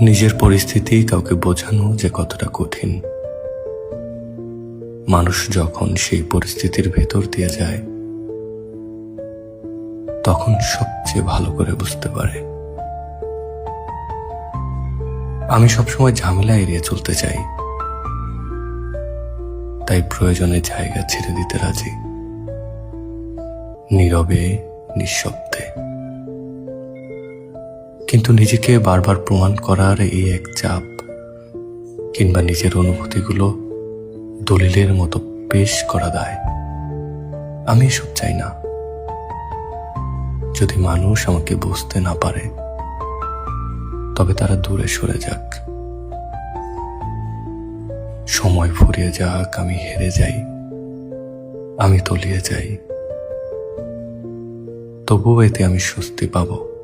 নিজের পরিস্থিতি কাউকে বোঝানো যে কতটা কঠিন। মানুষ যখন সেই পরিস্থিতির ভেতর দিয়ে যায়, তখন সবচেয়ে ভালো করে বুঝতে পারে। আমি সবসময় ঝামেলা এড়িয়ে চলতে চাই। তাই প্রয়োজনে জায়গা ছেড়ে দিতে রাজি। নীরবে, নিঃশব্দে। কিন্তু নিজেকে বারবার প্রমাণ করার এই এক চাপ কিংবা নিজের অনুভূতিগুলো দলিলের মতো পেশ করা দায়। আমি এসব চাই না। যদি মানুষ আমাকে বুঝতে না পারে, তবে তারা দূরে সরে যাক। সময় ফুরিয়ে যাক, আমি হেরে যাই। আমি তলিয়ে যাই। তবুও এতে আমি স্বস্তি পাবো।